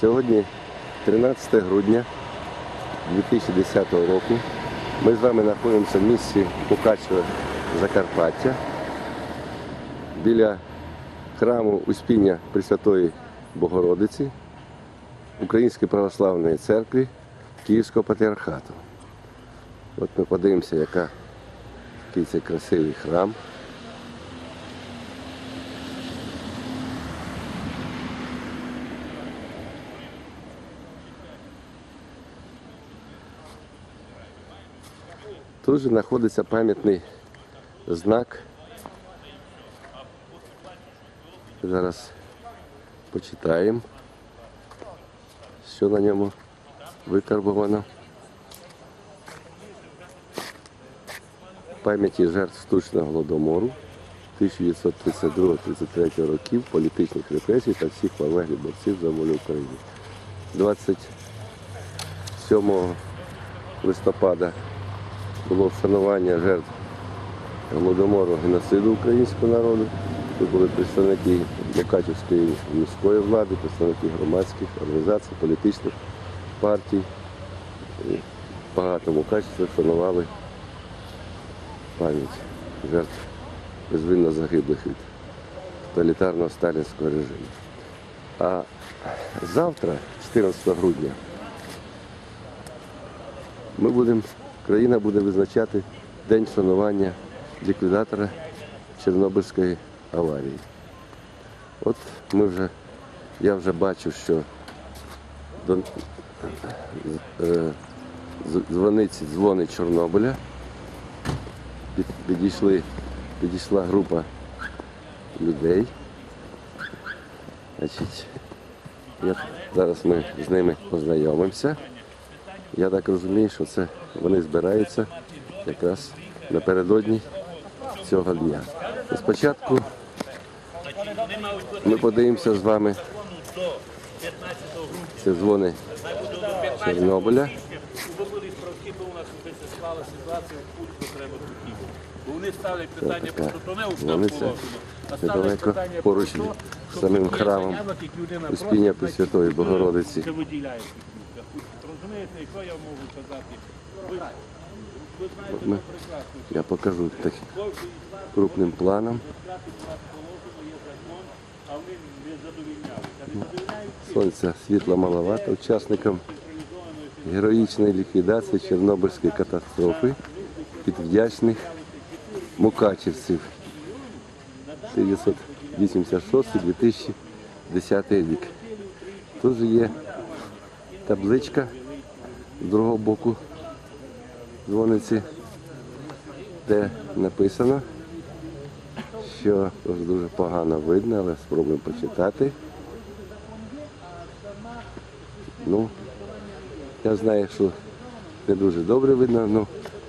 Сьогодні 13 грудня 2010 року. Ми з вами знаходимося в місті Мукачеве, Закарпаття, біля храму Успіння Пресвятої Богородиці Української православної церкви Київського патріархату. От ми подивимося, який це красивий храм. Тут же знаходиться пам'ятний знак. Зараз почитаємо, що на ньому викарбовано. Пам'яті жертв штучного голодомору 1932-33 років, політичних репресій та всіх полеглих борців за волю України. 27 листопада було вшанування жертв голодомору геноциду українського народу. Тут були представники Якачівської міської влади, представники громадських організацій, політичних партій. І багато мукачівців вшанували пам'ять жертв безвинно загиблих від тоталітарного сталінського режиму. А завтра, 14 грудня, ми будемо, країна буде визначати день вшанування ліквідатора Чорнобильської аварії. От ми вже, я вже бачу, що до е, дзвониці дзвони Чорнобиля. Під- Підійшли, підійшла група людей. Значить, я, зараз ми з ними познайомимося. Я так розумію, що це вони збираються якраз напередодні цього дня. Спочатку ми подивимося з вами ці дзвони хотіти. Вони ставлять питання про дзвониця положено, а ставлять питання поруч самим храмом Успіння Пресвятої Богородиці. Розумієте, що я можу казати? Ви, ви знаєте, Ми- прекрасно. Я покажу так крупним планом. Сонця світла маловато учасникам героїчної ліквідації Чорнобильської катастрофи від вдячних мукачівців 1986-2010 рік. Тут же є табличка з другого боку дзвониці, де написано, що дуже погано видно, але спробуємо почитати. Ну, я знаю, що не дуже добре видно, але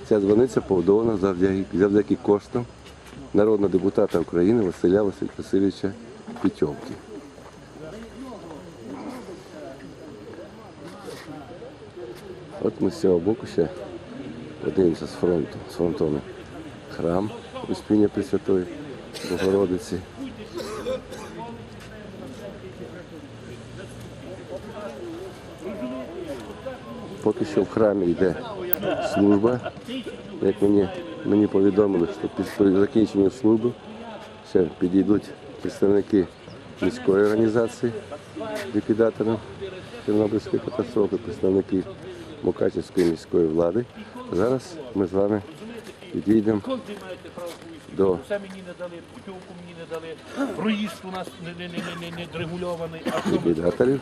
ця дзвониця побудована завдяки, завдяки коштам народного депутата України Василя Василь- Васильовича Пітьовки. От ми з цього боку ще подивимося з фронту, з фронтону. Храм Успіння Пресвятої Богородиці. Поки що в храмі йде служба. Як мені, мені повідомили, що після закінчення служби ще підійдуть представники міської організації ліквідаторів Чорнобильської катастрофи, представники Мукачівської міської влади. Зараз ми з вами підійдемо до Все мені не дали, путівку мені не дали, проїзд у нас не, не, не, не, не регульований. А що ми ліквідаторів.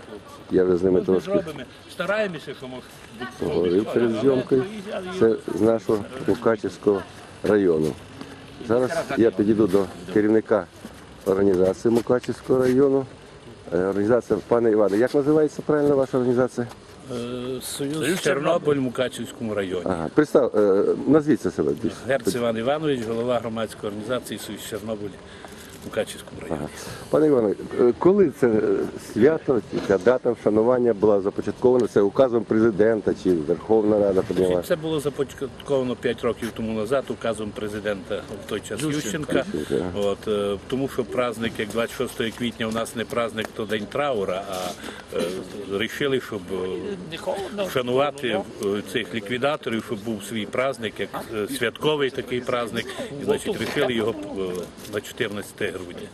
Я вже з ними трошки? Стараємося, що ми поговорив перед зйомкою. Це з нашого Мукачівського району. Зараз я підійду до керівника організації Мукачівського району. Е, Організація пане Іване, як називається правильно ваша організація? Союз Чорнобиль в Мукачівському районі. Ага, представ, е, назвіться себе більше. Герц Іван Іванович, голова громадської організації Союз Чорнобиль Мукачівському районі. Ага. Пане Іване, е, коли це е, свято, ця дата вшанування була започаткована? Це указом президента чи Верховна Рада прийняла? Це було започатковано 5 років тому назад указом президента в той час Ющенка. Ющенка, От, е, тому що праздник, як 26 квітня, у нас не праздник, то день траура, а вирішили, щоб вшанувати цих ліквідаторів, щоб був свій праздник, як святковий такий праздник. І значить вирішили його на 14 грудня.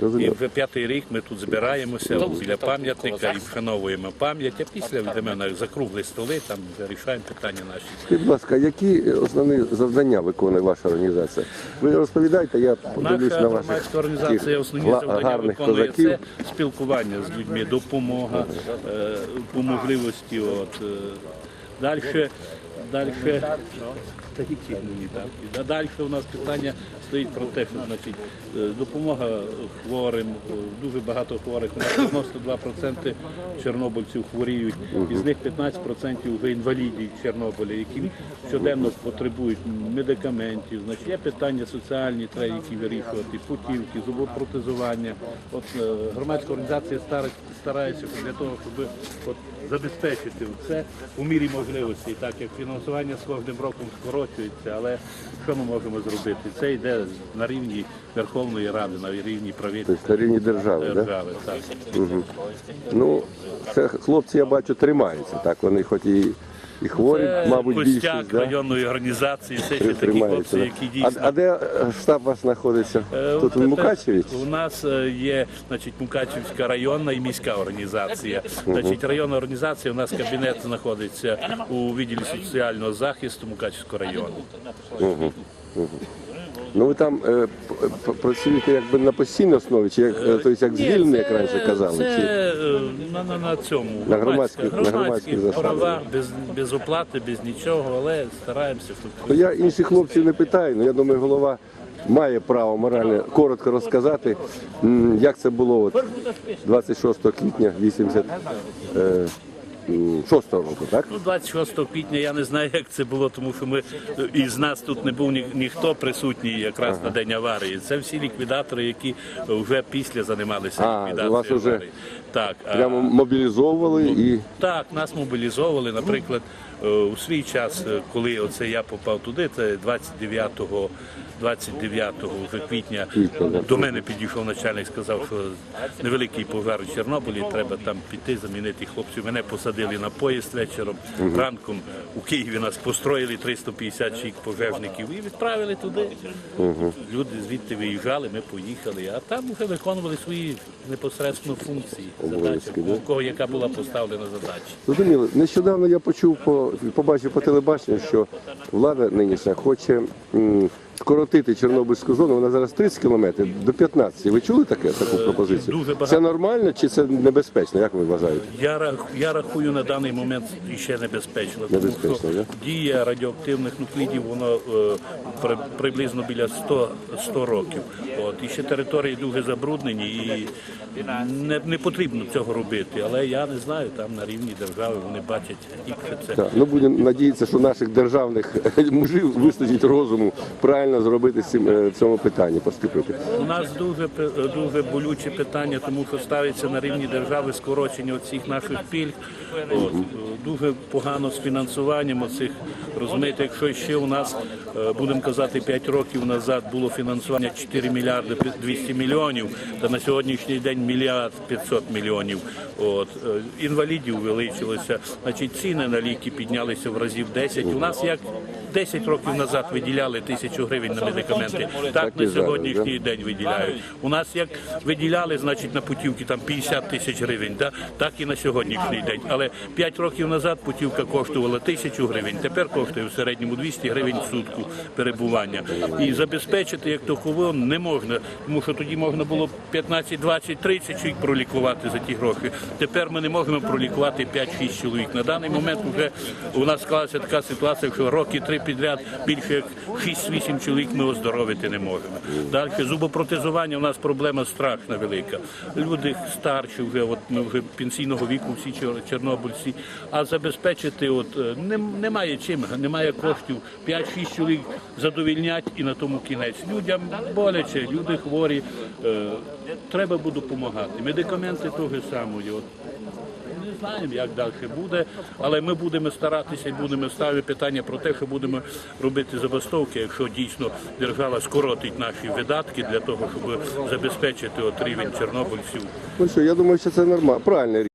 І вже п'ятий рік ми тут збираємося біля пам'ятника і вшановуємо пам'ять, а після йдемо на закруглі столи, там вже рішаємо питання наші. Скажіть, будь ласка, які основні завдання виконує ваша організація? Ви розповідаєте, я подивлюсь Наша на ваших громадська організація основні завдання виконує козаків. це спілкування з людьми, допомога е, по можливості. От, е, далі, далі, мені так. А далі у нас питання стоїть про те, що значить, е, допомога хворим, е, дуже багато хворих. У нас 92% чорнобильців хворіють, із них 15% вже інвалідів Чорнобиля, які щоденно потребують медикаментів. Значить, є питання соціальні, треба які вирішувати, путівки, зубопротезування. От е, громадська організація старається для того, щоб от, забезпечити це у мірі можливості, так як фінансування з кожним роком скорочується, але що ми можемо зробити? Це йде на рівні Верховної Ради, на рівні правительства Тобто на рівні держави, да? держави. Так. Ну, це хлопці, я бачу, тримаються. Так, вони хоч і, і хворі, Це мабуть, костяк більшість, да? районної організації, це ще такі хлопці, які А, дійсно. а де е, штаб вас знаходиться? Е, Тут в Мукачеві? У нас е, є значить, Мукачівська районна і міська організація. Значить, районна організація, у нас кабінет знаходиться у відділі соціального захисту Мукачевського району. Ну ви там е, працюєте якби на постійній основі, чи як, е, тобто, як звільнені, як раніше казали? Це Чи? е, на, на, на цьому. На громадських- на громадських права, без, без оплати, без нічого, але стараємося. Ну, я інших хлопців не питаю, але я думаю, голова має право моральне коротко розказати, як це було от 26 квітня 86 року, так? Ну, 26 квітня я не знаю, як це було, тому що ми із нас тут не був ні, ніхто присутній якраз на день аварії. Це всі ліквідатори, які вже після займалися А, ліквідацією вас аварії. Так, а- мобілізовували і так, нас мобілізовували. Наприклад, е, у свій час, е, коли оце я попав туди, це 29 29 вже квітня Квітня, до мене підійшов начальник, сказав, що невеликий пожар у Чорнобилі, треба там піти, замінити хлопців. Мене посадили на поїзд вечором. Ранком у Києві нас построїли 350 чоловік пожежників і відправили туди. Люди звідти виїжджали, ми поїхали, а там вже виконували свої непосередньо функції, задачі, у кого яка була поставлена задача. Зрозуміло. Нещодавно я почув по побачив по телебаченню, що влада нинішня хоче скоротити Чорнобильську зону. Вона зараз 30 кілометрів до 15. Ви чули таке таку пропозицію? дуже багато. Це нормально чи це небезпечно? Як ви вважаєте? Я, рах- я рахую на даний момент ще небезпечно. тому Небезпечно, що да? Дія радіоактивних нуклідів воно е, при- приблизно біля 100, 100 років. От, і ще території дуже забруднені і не, не потрібно цього робити. Але я не знаю, там на рівні держави вони бачать тільки це. Так, ну будемо надіятися, що наших державних мужів вистачить розуму правильно зробити цим е, в цьому питанні, поступити. У нас дуже пи- дуже болюче питання, тому що ставиться на рівні держави скорочення оцих наших пільг. От, е, дуже погано з фінансуванням оцих. Розумієте, якщо ще у нас е, будемо казати 5 років назад було фінансування 4 мільярди 200 мільйонів, то на сьогоднішній день мільярд 500 мільйонів. От е, інвалідів величилося, значить ціни на ліки піднялися в разів 10. У нас як 10 років назад виділяли тисячу гривень на медикаменти, так Так на сьогоднішній день виділяють. У нас як виділяли, значить, на путівки там 50 тисяч гривень, да? так і на сьогоднішній день. Але 5 років назад путівка коштувала тисячу гривень, тепер коштує в середньому 200 гривень в сутку перебування. І забезпечити як таково не можна, тому що тоді можна було 15, 20, 30 чоловік пролікувати за ті гроші. Тепер ми не можемо пролікувати 5-6 чоловік. На даний момент вже у нас склалася така ситуація, що роки три підряд більше як 6-8 чоловік ми оздоровити не можемо. Далі зубопротезування у нас проблема страшна велика. Люди старші вже, от ми вже пенсійного віку, всі чор- чорнобильці. А забезпечити, от е, немає чим, немає коштів. 5-6 чоловік задовільнять і на тому кінець. Людям боляче, люди хворі. Е, треба буде допомагати. Медикаменти того самого. Знаємо, як далі буде, але ми будемо старатися і будемо ставити питання про те, що будемо робити забастовки, якщо дійсно держава скоротить наші видатки для того, щоб забезпечити от рівень чорнобильців. Ну що, я думаю, що це нормально, правильне